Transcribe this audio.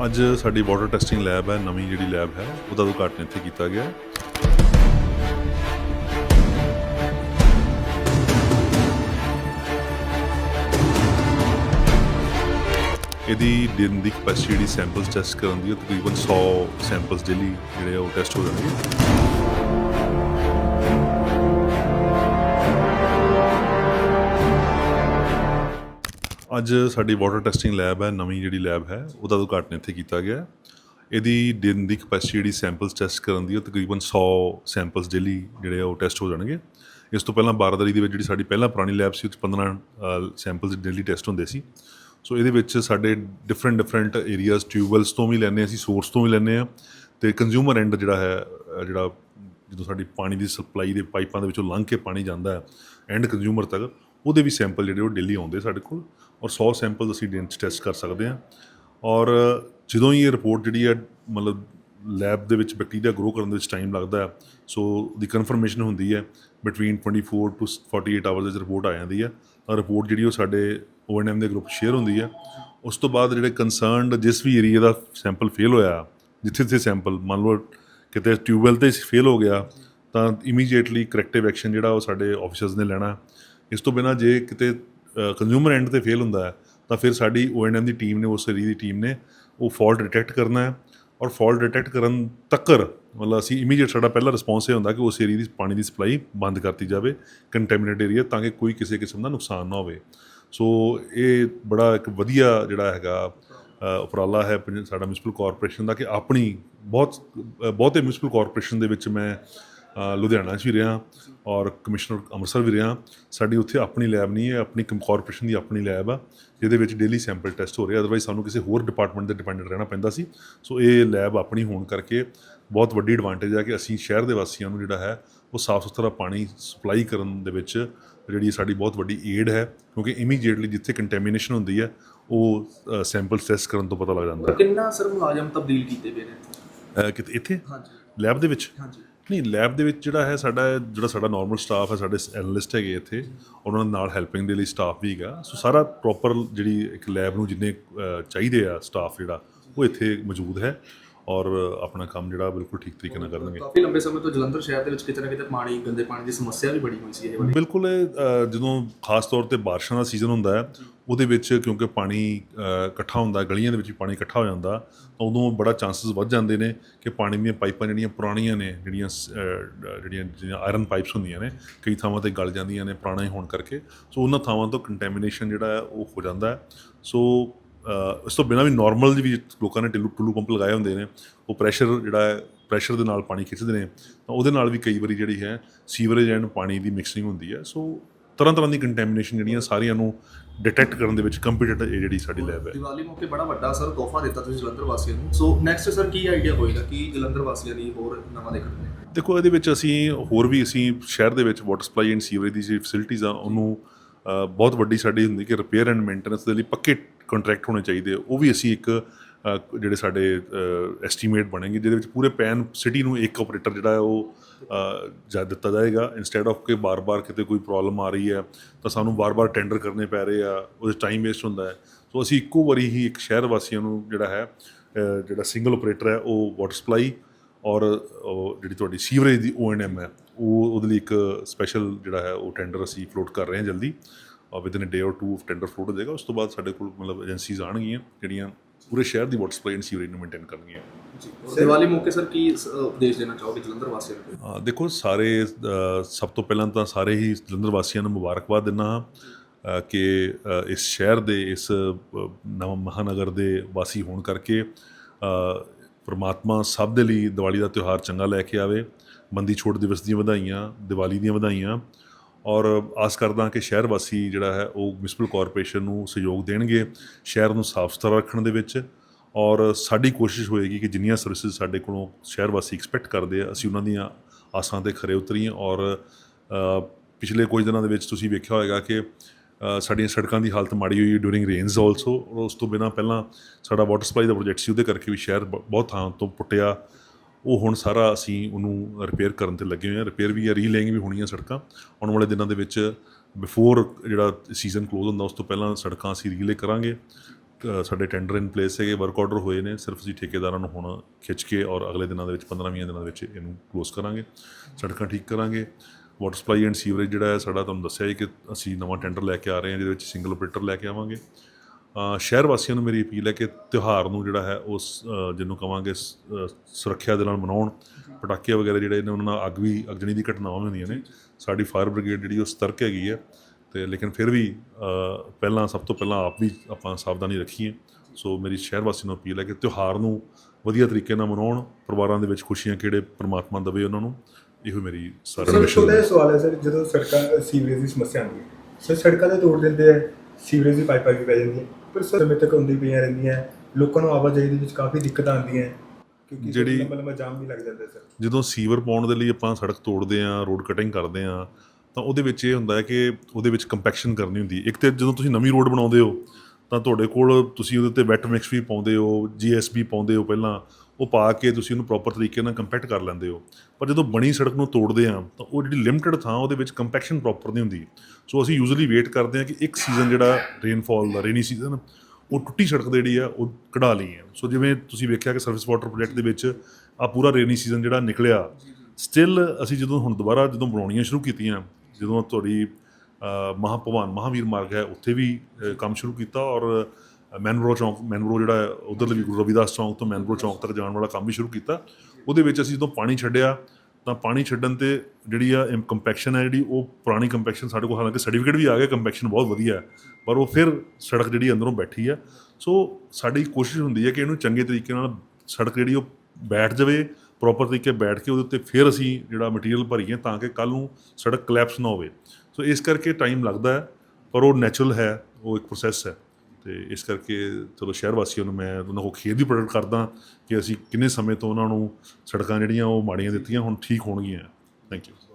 ਅੱਜ ਸਾਡੀ water testing lab ਹੈ, ਨਵੀਂ ਜਿਹੜੀ ਲੈਬ ਹੈ, ਉਹਦਾ ਉਦਘਾਟਨ ਇੱਥੇ ਕੀਤਾ ਗਿਆ ਇਹਦੀ ਦਿਨ ਦੀ ਕਪੈਸਿਟੀ ਜਿਹੜੀ ਸੈਂਪਲਸ ਟੈਸਟ ਕਰਨ ਦੀ ਤਕਰੀਬਨ 100 ਸੈਂਪਲਸ ਡੇਲੀ ਜਿਹੜੇ ਆ ਉਹ ਟੈਸਟ ਹੋ ਜਾਣਗੇ। ਅੱਜ ਸਾਡੀ ਵਾਟਰ ਟੈਸਟਿੰਗ ਲੈਬ ਹੈ, ਨਵੀਂ ਜਿਹੜੀ ਲੈਬ ਹੈ, ਉਹਦਾ ਉਦਘਾਟਨ ਇੱਥੇ ਕੀਤਾ ਗਿਆ ਇਹਦੀ ਦਿਨ ਦੀ ਕਪੈਸਿਟੀ ਜਿਹੜੀ ਸੈਂਪਲਸ ਟੈਸਟ ਕਰਨ ਦੀ ਉਹ ਤਕਰੀਬਨ 100 ਸੈਂਪਲਸ ਡੇਲੀ ਜਿਹੜੇ ਆ ਉਹ ਟੈਸਟ ਹੋ ਜਾਣਗੇ। ਇਸ ਤੋਂ ਪਹਿਲਾਂ ਬਾਰਾਦਰੀ ਦੇ ਵਿੱਚ ਜਿਹੜੀ ਸਾਡੀ ਪਹਿਲਾਂ ਪੁਰਾਣੀ ਲੈਬ ਸੀ ਉਹ 'ਚ 15 ਸੈਂਪਲਸ ਡੇਲੀ ਟੈਸਟ ਹੁੰਦੇ ਸੀ। ਸੋ ਇਹਦੇ ਵਿੱਚ ਸਾਡੇ ਡਿਫਰੈਂਟ ਡਿਫਰੈਂਟ ਏਰੀਆਜ਼ ਟਿਊਬਵੈਲਸ ਤੋਂ ਵੀ ਲੈਂਦੇ ਹਾਂ ਅਸੀਂ ਸੋਰਸ ਤੋਂ ਵੀ ਲੈਂਦੇ ਹਾਂ। ਤੇ ਕੰਜ਼ਿਊਮਰ ਐਂਡ ਜਿਹੜਾ ਹੈ ਜਿਹੜਾ ਜਦੋਂ ਸਾਡੀ ਪਾਣੀ ਦੀ ਸਪਲਾਈ ਦੇ ਪਾਈਪਾਂ ਦੇ ਵਿੱਚੋਂ ਲੰਘ ਕੇ ਪਾਣੀ ਜਾਂਦਾ ਹੈ ਐਂਡ ਕੰਜ਼ਿਊਮਰ ਤੱਕ ਉਹਦੇ ਵੀ ਸੈਂਪਲ ਜਿਹੜੇ ਉਹ ਡੇਲੀ ਆਉਂਦੇ ਸਾਡੇ ਕੋਲ ਔਰ 100 ਸੈਂਪਲ ਅਸੀਂ ਦਿਨ 'ਚ ਟੈਸਟ ਕਰ ਸਕਦੇ ਹਾਂ। ਔਰ ਜਦੋਂ ਹੀ ਇਹ ਰਿਪੋਰਟ ਜਿਹੜੀ ਹੈ, ਮਤਲਬ ਲੈਬ ਦੇ ਵਿੱਚ ਬੈਕਟੀਰੀਆ ਗਰੋ ਕਰਨ ਦੇ ਵਿੱਚ ਟਾਈਮ ਲੱਗਦਾ ਹੈ ਸੋ ਦੀ ਕਨਫਰਮੇਸ਼ਨ ਹੁੰਦੀ ਹੈ ਬਿਟਵੀਨ 24 ਟੂ 48 ਆਵਰਸ ਵਿੱਚ ਰਿਪੋਰਟ ਆ ਜਾਂਦੀ ਹੈ। ਤਾਂ ਰਿਪੋਰਟ ਜਿਹੜੀ ਉਹ ਸਾਡੇ ਓਐਨਐਮ ਦੇ ਗਰੁੱਪ ਸ਼ੇਅਰ ਹੁੰਦੀ ਹੈ। ਉਸ ਤੋਂ ਬਾਅਦ ਜਿਹੜੇ ਕੰਸਰਨਡ ਜਿਸ ਵੀ ਏਰੀਆ ਦਾ ਸੈਂਪਲ ਫੇਲ ਹੋਇਆ, ਜਿੱਥੇ ਜਿੱਥੇ ਸੈਂਪਲ ਮੰਨ ਲਓ ਕਿਤੇ ਟਿਊਬਵੈਲ ਤੇ ਫੇਲ ਹੋ ਗਿਆ, ਤਾਂ ਇਮੀਡੀਏਟਲੀ ਕਰੈਕਟਿਵ ਐਕਸ਼ਨ ਜਿਹੜਾ ਉਹ ਸਾਡੇ ਆਫੀਸਰਸ ਨੇ ਲੈਣਾ। ਇਸ ਤੋਂ ਬਿਨਾ ਜੇ ਕਿਤੇ ਕੰਜ਼ਿਊਮਰ ਐਂਡ ਤੇ ਫੇਲ ਹੁੰਦਾ ਹੈ, ਤਾਂ ਫਿਰ ਸਾਡੀ ਓਐਨਐਮ ਦੀ ਟੀਮ ਨੇ ਉਸ ਏਰੀਆ ਦੀ ਟੀਮ ਨੇ, ਉਹ ਫਾਲਟ ਡਿਟੈਕਟ ਕਰਨਾ ਹੈ ਔਰ ਫਾਲਟ ਡਿਟੈਕਟ ਕਰਨ ਤੱਕਰ ਮਤਲਬ ਅਸੀਂ ਇਮੀਡੀਏਟ ਸਾਡਾ ਪਹਿਲਾ ਰਿਸਪੌਂਸ ਇਹ ਹੁੰਦਾ ਕਿ ਉਸ ਏਰੀਆ ਦੀ ਪਾਣੀ ਦੀ ਸਪਲਾਈ ਬੰਦ ਕਰਤੀ ਜਾਵੇ ਕੰਟੈਮੀਨੇਟ ਏਰੀਆ ਤਾਂ ਕਿ ਕੋਈ ਕਿਸੇ ਕਿਸਮ ਦਾ ਨੁਕਸਾਨ ਨਾ ਹੋਵੇ। ਸੋ ਇਹ ਬੜਾ ਇੱਕ ਵਧੀਆ ਜਿਹੜਾ ਹੈਗਾ ਉਪਰਾਲਾ ਹੈ ਪੰਜ- ਸਾਡਾ ਮਿਊਨਿਸਪਲ ਕਾਰਪੋਰੇਸ਼ਨ ਦਾ ਕਿ ਆਪਣੀ ਬਹੁਤ ਬਹੁਤੇ ਮਿਊਨਿਸਪਲ ਕਾਰਪੋਰੇਸ਼ਨ ਦੇ ਵਿੱਚ ਮੈਂ ਲੁਧਿਆਣਾ 'ਚ ਵੀ ਰਿਹਾ ਔਰ ਕਮਿਸ਼ਨਰ ਅੰਮ੍ਰਿਤਸਰ ਵੀ ਰਿਹਾ। ਸਾਡੀ ਉੱਥੇ ਆਪਣੀ ਲੈਬ ਨਹੀਂ ਹੈ ਆਪਣੀ ਕਾਰਪੋਰੇਸ਼ਨ ਦੀ ਆਪਣੀ ਲੈਬ ਆ ਜਿਹਦੇ ਵਿੱਚ ਡੇਲੀ ਸੈਂਪਲ ਟੈਸਟ ਹੋ ਰਹੇ ਅਦਰਵਾਈਜ਼ ਸਾਨੂੰ ਕਿਸੇ ਹੋਰ ਡਿਪਾਰਟਮੈਂਟ ਤੇ ਡਿਪੈਂਡੈਂਟ ਰਹਿਣਾ ਪੈਂਦਾ ਸੀ। ਸੋ ਇਹ ਲੈਬ ਆਪਣੀ ਹੋਣ ਕਰਕੇ ਬਹੁਤ ਵੱਡੀ ਐਡਵਾਂਟੇਜ ਹੈ ਕਿ ਅਸੀਂ ਸ਼ਹਿਰ ਦੇ ਵਾਸੀਆਂ ਨੂੰ ਜਿਹੜਾ ਹੈ ਉਹ ਸਾਫ਼ ਸੁਥਰਾ ਪਾਣੀ ਸਪਲਾਈ ਕਰਨ ਦੇ ਵਿੱਚ ਜਿਹੜੀ ਸਾਡੀ ਬਹੁਤ ਵੱਡੀ ਏਡ ਹੈ ਕਿਉਂਕਿ ਇਮੀਡੀਏਟਲੀ ਜਿੱਥੇ ਕੰਟੈਮੀਨੇਸ਼ਨ ਹੁੰਦੀ ਹੈ ਉਹ ਸੈਂਪਲ ਟੈਸਟ ਕਰਨ ਤੋਂ ਪਤਾ ਲੱਗ ਜਾਂਦਾ ਹੈ। ਕਿੰਨਾ ਸਰ ਮੁਲਾਜ਼ਮ ਤਬਦੀਲ ਕੀਤੇ ਪਏ ਨੇ ਇੱਥੇ? ਹਾਂਜੀ। ਲੈਬ ਦੇ ਵਿੱਚ? ਹਾਂਜੀ। ਨਹੀਂ ਲੈਬ ਦੇ ਵਿੱਚ ਜਿਹੜਾ ਹੈ ਸਾਡਾ, ਜਿਹੜਾ ਸਾਡਾ ਨਾਰਮਲ ਸਟਾਫ ਹੈ, ਸਾਡੇ ਐਨਾਲਿਸਟ ਹੈਗੇ ਇੱਥੇ, ਉਹਨਾਂ ਦੇ ਨਾਲ ਹੈਲਪਿੰਗ ਦੇ ਲਈ ਸਟਾਫ ਵੀ ਹੈਗਾ। ਸੋ ਸਾਰਾ ਪ੍ਰੋਪਰ ਜਿਹੜੀ ਇੱਕ ਲੈਬ ਨੂੰ ਜਿੰਨੇ ਚਾਹੀਦੇ ਆ ਸਟਾਫ ਜਿਹੜਾ, ਉਹ ਇੱਥੇ ਮੌਜੂਦ ਹੈ। ਔਰ ਆਪਣਾ ਕੰਮ ਜਿਹੜਾ ਬਿਲਕੁਲ ਠੀਕ ਤਰੀਕੇ ਨਾਲ ਕਰਨਗੇ। ਕਾਫੀ ਲੰਬੇ ਸਮੇਂ ਤੋਂ ਜਲੰਧਰ ਸ਼ਹਿਰ ਦੇ ਵਿੱਚ ਕਿਤੇ ਨਾ ਕਿਤੇ ਪਾਣੀ ਗੰਦੇ ਪਾਣੀ ਦੀ ਸਮੱਸਿਆ ਵੀ ਬੜੀ ਹੋਈ ਸੀ ਇਹ ਵਾਲੀ। ਬਿਲਕੁਲ ਜਦੋਂ ਖਾਸ ਤੌਰ ਤੇ ਬਾਰਿਸ਼ਾਂ ਦਾ ਸੀਜ਼ਨ ਹੁੰਦਾ ਹੈ ਉਹਦੇ ਵਿੱਚ ਕਿਉਂਕਿ ਪਾਣੀ ਇਕੱਠਾ ਹੁੰਦਾ ਗਲੀਆਂ ਦੇ ਵਿੱਚ ਪਾਣੀ ਇਕੱਠਾ ਹੋ ਜਾਂਦਾ ਤਾਂ ਉਦੋਂ ਬੜਾ ਚਾਂਸਸ ਵੱਧ ਜਾਂਦੇ ਨੇ ਕਿ ਪਾਣੀ ਦੀਆਂ ਪਾਈਪਾਂ ਜਿਹੜੀਆਂ ਪੁਰਾਣੀਆਂ ਨੇ ਜਿਹੜੀਆਂ ਜਿਹੜੀਆਂ ਜਿਹੜੀਆਂ ਆਇਰਨ ਪਾਈਪਸ ਹੁੰਦੀਆਂ ਨੇ ਕਈ ਥਾਵਾਂ ਤੇ ਗਲ ਜਾਂਦੀਆਂ ਨੇ ਪੁਰਾਣੇ ਹੋਣ ਕਰਕੇ। ਸੋ ਉਹਨਾਂ ਥਾਵਾਂ ਤੋਂ ਕੰਟੈਮੀਨੇਸ਼ਨ ਜਿਹੜਾ ਹੈ ਉਹ ਹੋ ਜਾਂਦਾ ਹੈ। ਸੋ ਇਸ ਤੋਂ ਬਿਨਾਂ ਵੀ ਨਾਰਮਲ ਵੀ ਲੋਕਾਂ ਨੇ ਟਿੱਲੂ ਟੁੱਲੂ ਪੰਪ ਲਗਾਏ ਹੁੰਦੇ ਨੇ ਉਹ ਪ੍ਰੈਸ਼ਰ ਜਿਹੜਾ ਹੈ ਪ੍ਰੈਸ਼ਰ ਦੇ ਨਾਲ ਪਾਣੀ ਖਿੱਚਦੇ ਨੇ ਤਾਂ ਉਹਦੇ ਨਾਲ ਵੀ ਕਈ ਵਾਰੀ ਜਿਹੜੀ ਹੈ ਸੀਵਰੇਜ ਐਂਡ ਪਾਣੀ ਦੀ ਮਿਕਸਿੰਗ ਹੁੰਦੀ ਹੈ। ਸੋ ਤਰ੍ਹਾਂ ਤਰ੍ਹਾਂ ਦੀ ਕੰਟੈਮੀਨੇਸ਼ਨ ਜਿਹੜੀਆਂ ਸਾਰੀਆਂ ਨੂੰ ਡਿਟੈਕਟ ਕਰਨ ਦੇ ਵਿੱਚ ਕੰਪੀਟੈਂਟ ਇਹ ਜਿਹੜੀ ਸਾਡੀ ਲੈਬ ਹੈ। ਦੀਵਾਲੀ ਮੌਕੇ ਬੜਾ ਵੱਡਾ ਸਰ ਤੋਹਫਾ ਦਿੱਤਾ ਤੁਸੀਂ ਜਲੰਧਰ ਵਾਸੀਆਂ ਨੂੰ। ਸੋ ਨੈਕਸਟ ਸਰ ਕੀ ਆਈਡੀਆ ਹੋਏਗਾ ਕਿ ਜਲੰਧਰ ਵਾਸੀਆਂ ਲਈ ਹੋਰ ਨਵਾਂ ਦੇਖਣ ਨੂੰ? ਦੇਖੋ ਇਹਦੇ ਵਿੱਚ ਅਸੀਂ ਹੋਰ ਵੀ ਅਸੀਂ ਸ਼ਹਿਰ ਦੇ ਵਿੱਚ ਵਾਟਰ ਸਪਲਾਈ ਐਂਡ ਸੀਵਰੇਜ ਦੀ ਜਿਹੜੀ ਫੈਸਿਲਿਟੀਜ਼ ਆ ਉਹਨੂੰ ਬਹੁਤ ਵੱਡੀ ਸਾਡੀ ਹੁੰਦੀ ਕਿ ਰਿਪੇਅਰ ਐਂਡ ਮੇਨਟੇਨੈਂਸ ਦੇ ਲਈ ਪੱਕੇ ਕੰਟਰੈਕਟ ਹੋਣੇ ਚਾਹੀਦੇ ਉਹ ਵੀ ਅਸੀਂ ਇੱਕ ਜਿਹੜੇ ਸਾਡੇ ਐਸਟੀਮੇਟ ਬਣੇਗੇ ਜਿਹਦੇ ਵਿੱਚ ਪੂਰੇ ਪੈਨ ਸਿਟੀ ਨੂੰ ਇੱਕ ਆਪਰੇਟਰ ਜਿਹੜਾ ਹੈ ਉਹ ਅ, ਜਾ ਦਿੱਤਾ ਜਾਏਗਾ। ਇਨਸਟੈਡ ਆਫ ਕਿ ਬਾਰ-ਬਾਰ ਕਿਤੇ ਕੋਈ ਪ੍ਰੋਬਲਮ ਆ ਰਹੀ ਹੈ ਤਾਂ ਸਾਨੂੰ ਬਾਰ-ਬਾਰ ਟੈਂਡਰ ਕਰਨੇ ਪੈ ਰਹੇ ਆ ਉਹਦੇ ਟਾਈਮ ਵੇਸਟ ਹੁੰਦਾ ਹੈ। ਸੋ ਅਸੀਂ ਇੱਕੋ ਵਾਰੀ ਹੀ ਇੱਕ ਸ਼ਹਿਰ ਵਾਸੀਆਂ ਨੂੰ ਜਿਹੜਾ ਹੈ ਜਿਹੜਾ ਸਿੰਗਲ ਆਪਰੇਟਰ ਹੈ ਉਹ ਵਾਟਰ ਸਪਲਾਈ ਔਰ ਜਿਹੜੀ ਤੁਹਾਡੀ ਸੀਵਰੇਜ ਦੀ ਓਐਨਐਮ ਹੈ ਉਹ ਉਹਦੇ ਲਈ ਇੱਕ ਸਪੈਸ਼ਲ ਜਿਹੜਾ ਹੈ ਉਹ ਟੈਂਡਰ ਅਸੀਂ ਫਲੋਟ ਕਰ ਰਹੇ ਹਾਂ ਜਲਦੀ। Or within a day or two tender float ਹੋ ਜਾਏਗਾ ਉਸ ਤੋਂ ਬਾਅਦ ਸਾਡੇ ਕੋਲ ਮਤਲਬ ਏਜੰਸੀਜ਼ ਆਣਗੀਆਂ ਜਿਹੜੀਆਂ ਪੂਰੇ ਸ਼ਹਿਰ ਦੀ ਵਾਟਰ ਸਪਲਾਈ ਐਂਡ ਸੀਵਰੇਜ ਨੂੰ ਮੇਨਟੇਨ ਕਰਨਗੀਆਂ। ਜੀ। ਦੀਵਾਲੀ ਮੌਕੇ ਸਰ ਕੀ ਉਪਦੇਸ਼ ਦੇਣਾ ਚਾਹੋਗੇ ਜਲੰਧਰ ਵਾਸੀਆਂ ਨੂੰ? ਦੇਖੋ ਸਾਰੇ ਸਭ ਤੋਂ ਪਹਿਲਾਂ ਤਾਂ ਸਾਰੇ ਹੀ ਜਲੰਧਰ ਵਾਸੀਆਂ ਨੂੰ ਮੁਬਾਰਕਬਾਦ ਅ, ਕਿ ਇਸ ਸ਼ਹਿਰ ਦੇ ਇਸ ਨਵਾਂ ਮਹਾਨਗਰ ਦੇ ਵਾਸੀ ਹੋਣ ਕਰਕੇ ਪਰਮਾਤਮਾ ਸਭ ਦੇ ਲਈ ਦੀਵਾਲੀ ਦਾ ਤਿਉਹਾਰ ਚੰਗਾ ਲੈ ਕੇ ਆਵੇ ਬੰਦੀ ਛੋੜ ਦਿਵਸ ਦੀਆਂ ਵਧਾਈਆਂ, ਦੀਵਾਲੀ ਦੀਆਂ ਵਧਾਈਆਂ। ਔਰ ਆਸ ਕਰਦਾ ਕਿ ਸ਼ਹਿਰ ਵਾਸੀ ਜਿਹੜਾ ਹੈ, ਉਹ ਮਿਊਨਿਸਪਲ ਕਾਰਪੋਰੇਸ਼ਨ ਨੂੰ ਸਹਿਯੋਗ ਦੇਣਗੇ, ਸ਼ਹਿਰ ਨੂੰ ਸਾਫ਼ ਸੁਥਰਾ ਰੱਖਣ ਦੇ ਵਿੱਚ। ਔਰ ਸਾਡੀ ਕੋਸ਼ਿਸ਼ ਹੋਏਗੀ ਕਿ ਜਿੰਨੀਆਂ ਸਰਵਿਸਿਜ਼ ਸਾਡੇ ਕੋਲੋਂ ਸ਼ਹਿਰ ਵਾਸੀ ਐਕਸਪੈਕਟ ਕਰਦੇ ਆ, ਅਸੀਂ ਉਹਨਾਂ ਦੀਆਂ ਆਸਾਂ ਤੇ ਖਰੇ ਉਤਰੀਏ। ਔਰ ਪਿਛਲੇ ਕੁਝ ਦਿਨਾਂ ਦੇ ਵਿੱਚ ਤੁਸੀਂ ਵੇਖਿਆ ਹੋਵੇਗਾ ਕਿ ਸਾਡੀਆਂ ਸੜਕਾਂ ਦੀ ਹਾਲਤ ਮਾੜੀ ਹੋਈ ਡੂਰਿੰਗ ਰੇਨਸ ਆਲਸੋ ਔਰ ਉਸ ਤੋਂ ਬਿਨਾਂ ਪਹਿਲਾਂ ਸਾਡਾ ਵਾਟਰ ਸਪਲਾਈ ਦਾ ਪ੍ਰੋਜੈਕਟ ਸੀ, ਉਹਦੇ ਕਰਕੇ ਵੀ ਸ਼ਹਿਰ ਬਹੁਤ ਥਾਂ ਤੋਂ ਪੁੱਟਿਆ। ਉਹ ਹੁਣ ਸਾਰਾ ਅਸੀਂ ਉਹਨੂੰ ਰਿਪੇਅਰ ਕਰਨ ਤੇ ਲੱਗੇ ਹੋਏ ਹਾਂ। ਰਿਪੇਅਰ ਵੀ ਆ ਰੀਲੇਇੰਗ ਵੀ ਹੋਣੀਆਂ ਸੜਕਾਂ। ਆਉਣ ਵਾਲੇ ਦਿਨਾਂ ਦੇ ਵਿੱਚ ਬਿਫੋਰ ਜਿਹੜਾ ਸੀਜ਼ਨ ਕਲੋਜ਼ ਹੁੰਦਾ, ਉਸ ਤੋਂ ਪਹਿਲਾਂ ਸੜਕਾਂ ਅਸੀਂ ਰੀਲੇ ਕਰਾਂਗੇ। ਸਾਡੇ ਟੈਂਡਰ ਇਨ ਪਲੇਸ ਹੈਗੇ ਵਰਕ ਆਰਡਰ ਹੋਏ ਨੇ, ਸਿਰਫ ਅਸੀਂ ਠੇਕੇਦਾਰਾਂ ਨੂੰ ਹੁਣ ਖਿੱਚ ਕੇ ਔਰ ਅਗਲੇ ਦਿਨਾਂ ਦੇ ਵਿੱਚ 15-20 ਦਿਨਾਂ ਦੇ ਵਿੱਚ ਇਹਨੂੰ ਕਲੋਜ਼ ਕਰਾਂਗੇ। ਸੜਕਾਂ ਠੀਕ ਕਰਾਂਗੇ। ਵਾਟਰ ਸਪਲਾਈ ਐਂਡ ਸੀਵਰੇਜ ਜਿਹੜਾ ਹੈ ਸਾਡਾ ਤੁਹਾਨੂੰ ਦੱਸਿਆ ਹੈ ਕਿ ਅਸੀਂ ਨਵਾਂ ਟੈਂਡਰ ਲੈ ਕੇ ਆ ਰਹੇ ਹਾਂ ਜਿਹਦੇ ਵਿੱਚ ਸਿੰਗਲ ਆਪਰੇਟਰ ਲੈ ਕੇ ਆਵਾਂਗੇ। ਸ਼ਹਿਰ ਵਾਸੀਆਂ ਨੂੰ ਮੇਰੀ ਅਪੀਲ ਹੈ ਕਿ ਤਿਉਹਾਰ ਨੂੰ ਜਿਹੜਾ ਹੈ ਉਸ ਅ, ਜਿਹਨੂੰ ਕਵਾਂਗੇ ਸ- ਸੁਰੱਖਿਆ ਦੇ ਨਾਲ ਮਨਾਉਣ। ਪਟਾਕੇ ਵਗੈਰਾ ਜਿਹੜੇ ਨੇ ਉਹਨਾਂ ਨਾਲ ਅੱਗ ਵੀ ਅਗਜਣੀ ਦੀ ਘਟਨਾਵਾਂ ਵੀ ਹੁੰਦੀਆਂ ਨੇ। ਸਾਡੀ ਫਾਇਰ ਬ੍ਰਿਗੇਡ ਜਿਹੜੀ ਉਹ ਸਤਰਕ ਹੈਗੀ ਹੈ ਤੇ ਲੇਕਿਨ ਫਿਰ ਵੀ ਪਹਿਲਾਂ ਸਭ ਤੋਂ ਪਹਿਲਾਂ ਆਪ ਵੀ ਆਪਾਂ ਸਾਵਧਾਨੀ ਰੱਖੀਏ। ਸੋ ਮੇਰੀ ਸ਼ਹਿਰ ਵਾਸੀਆਂ ਨੂੰ ਅਪੀਲ ਹੈ ਕਿ ਤਿਉਹਾਰ ਨੂੰ ਵਧੀਆ ਤਰੀਕੇ ਨਾਲ ਮਨਾਉਣ ਪਰਿਵਾਰਾਂ ਦੇ ਵਿੱਚ ਖੁਸ਼ੀਆਂ ਕਿਹੜੇ ਪ੍ਰਮਾਤਮਾ ਦੇਵੇ ਉਹਨਾਂ ਨੂੰ ਇਹੋ ਮੇਰੀ ਸਰ ਸਵਾਲ ਹੈ ਸਰ ਜਦੋਂ ਸੜਕਾਂ ਸੀਵਰੇਜ ਦੀ ਸਮੱਸਿਆ ਆਉਂਦੀ ਹੈ ਸਰ ਸੜਕਾਂ ਤੇ ਤੋੜ ਦਿੰਦੇ ਆ ਸੀਵਰੇਜ ਦੀ ਪਾਈਪਾਂ ਵੀ ਪੈ ਜਾਂਦੀਆਂ ਪਰ ਸਰ ਸਮੇਂ ਤੱਕ ਹੁੰਦੀ ਪਈਆਂ ਰਹਿੰਦੀਆਂ ਲੋਕਾਂ ਨੂੰ ਆਵਾਜਾਈ ਦੇ ਵਿੱਚ ਕਾਫੀ ਦਿੱਕਤਾਂ ਆਉਂਦੀਆਂ ਕਿਉਂਕਿ ਜਿਹੜੀ- ਲੰਬਾ ਜਾਮ ਵੀ ਲੱਗ ਜਾਂਦਾ ਸਰ। ਜਦੋਂ ਸੀਵਰ ਪਾਉਣ ਦੇ ਲਈ ਆਪਾਂ ਸੜਕ ਤੋੜਦੇ ਆਂ ਰੋਡ ਕਟਿੰਗ ਕਰਦੇ ਆਂ ਤਾਂ ਉਹਦੇ ਵਿੱਚ ਇਹ ਹੁੰਦਾ ਹੈ ਕਿ ਉਹਦੇ ਵਿੱਚ ਕੰਪੈਕਸ਼ਨ ਕਰਨੀ ਹੁੰਦੀ ਹੈ। ਇੱਕ ਤੇ ਜਦੋਂ ਤੁਸੀਂ ਨਵੀਂ ਰੋਡ ਬਣਾਉਂਦੇ ਹੋ ਤਾਂ ਤੁਹਾਡੇ ਕੋਲ ਤੁਸੀਂ ਉਹਦੇ ਤੇ ਵੈਟ ਮਿਕਸ ਵੀ ਪਾਉਂਦੇ ਹੋ ਜੀਐਸਬੀ ਪਾਉਂਦੇ ਹੋ ਪਹਿਲਾਂ, ਉਹ ਪਾ ਕੇ ਤੁਸੀਂ ਉਹਨੂੰ ਪ੍ਰੋਪਰ ਤਰੀਕੇ ਨਾਲ ਕੰਪੈਕਟ ਕਰ ਲੈਂਦੇ ਹੋ। ਪਰ ਜਦੋਂ ਬਣੀ ਸੜਕ ਨੂੰ ਤੋੜਦੇ ਆਂ ਤਾਂ ਉਹ ਜਿਹੜੀ ਲਿਮਟਿਡ ਥਾਂ ਉਹਦੇ ਵਿੱਚ ਕੰਪੈਕਸ਼ਨ ਪ੍ਰੋਪਰ ਨਹੀਂ ਹੁੰਦੀ। ਸੋ ਅਸੀਂ ਯੂਜ਼ੂਅਲੀ ਵੇਟ ਕਰਦੇ ਹਾਂ ਕਿ ਇੱਕ ਸੀਜ਼ਨ ਜਿਹੜਾ ਰੇਨਫਾਲ ਦਾ ਰੇਨੀ ਸੀਜ਼ਨ ਉਹ ਟੁੱਟੀ ਸੜਕ ਦੇ ਜਿਹੜੀ ਆ, ਉਹ ਕਢਾ ਲਈ ਹੈ ਸੋ ਜਿਵੇਂ ਤੁਸੀਂ ਵੇਖਿਆ ਕਿ ਸਰਵਿਸ ਵਾਟਰ ਪ੍ਰੋਜੈਕਟ ਦੇ ਵਿੱਚ ਆ ਪੂਰਾ ਰੇਨੀ ਸੀਜ਼ਨ ਜਿਹੜਾ ਨਿਕਲਿਆ ਸਟਿਲ ਅਸੀਂ ਜਦੋਂ ਹੁਣ ਦੁਬਾਰਾ ਜਦੋਂ ਬਣਾਉਣੀਆਂ ਸ਼ੁਰੂ ਕੀਤੀਆਂ, ਜਦੋਂ ਤੁਹਾਡੀ ਅ, ਮਹਾਂ ਭਗਵਾਨ ਮਹਾਵੀਰ ਮਾਰਗ ਹੈ ਉੱਥੇ ਵੀ ਕੰਮ ਸ਼ੁਰੂ ਕੀਤਾ ਔਰ ਮੈਨਬਰੋ ਚੌਂਕ ਮੈਨਬਰੋ ਜਿਹੜਾ ਉਧਰ ਵੀ ਗੁਰੂ ਰਵਿਦਾਸ ਚੌਂਕ ਤੋਂ ਮੈਨਬਰੋ ਚੌਂਕ ਤੱਕ ਜਾਣ ਵਾਲਾ ਕੰਮ ਵੀ ਸ਼ੁਰੂ ਕੀਤਾ। ਉਹਦੇ ਵਿੱਚ ਅਸੀਂ ਜਦੋਂ ਪਾਣੀ ਛੱਡਿਆ ਤਾਂ ਪਾਣੀ ਛੱਡਣ ਤੇ ਜਿਹੜੀ ਆ ਕੰਪੈਕਸ਼ਨ ਹੈ ਜਿਹੜੀ ਉਹ ਪੁਰਾਣੀ ਕੰਪੈਕਸ਼ਨ ਸਾਡੇ ਕੋਲ ਹਾਲਾਂਕਿ ਸਰਟੀਫਿਕੇਟ ਵੀ ਆ ਗਿਆ ਕੰਪੈਕਸ਼ਨ ਬਹੁਤ ਵਧੀਆ ਹੈ ਪਰ ਉਹ ਫਿਰ ਸੜਕ ਜਿਹੜੀ ਅੰਦਰੋਂ ਬੈਠੀ ਆ ਸੋ ਸਾਡੀ ਕੋਸ਼ਿਸ਼ ਹੁੰਦੀ ਹੈ ਕਿ ਇਹਨੂੰ ਚੰਗੇ ਤਰੀਕੇ ਨਾਲ ਸੜਕ ਜਿਹੜੀ ਉਹ ਬੈਠ ਜਾਵੇ ਪ੍ਰੋਪਰ ਤਰੀਕੇ ਬੈਠ ਕੇ ਉਹਦੇ ਉੱਤੇ ਫਿਰ ਅਸੀਂ ਜਿਹੜਾ ਮਟੀਰੀਅਲ ਭਰੀਏ ਤਾਂ ਕਿ ਕੱਲ ਨੂੰ ਸੜਕ ਕਲੈਪਸ ਨਾ ਹੋਵੇ। ਸੋ ਇਸ ਕਰਕੇ ਟਾਈਮ ਲੱਗਦਾ ਹੈ, ਪਰ ਉਹ ਨੈਚੁਰਲ ਹੈ, ਉਹ ਇੱਕ ਪ੍ਰੋਸੈਸ ਹੈ। ਤੇ ਇਸ ਕਰਕੇ ਚਲੋ ਸ਼ਹਿਰ ਵਾਸੀਆਂ ਨੂੰ ਮੈਂ ਉਹਨਾਂ ਕੋਲ ਖੇਦ ਵੀ ਪ੍ਰਗਟ ਕਰਦਾ ਕਿ ਅਸੀਂ ਕਿੰਨੇ ਸਮੇਂ ਤੋਂ ਉਹਨਾਂ ਨੂੰ ਸੜਕਾਂ ਜਿਹੜੀਆਂ ਉਹ ਮਾੜੀਆਂ ਦਿੱਤੀਆਂ, ਹੁਣ ਠੀਕ ਹੋਣਗੀਆਂ। Thank you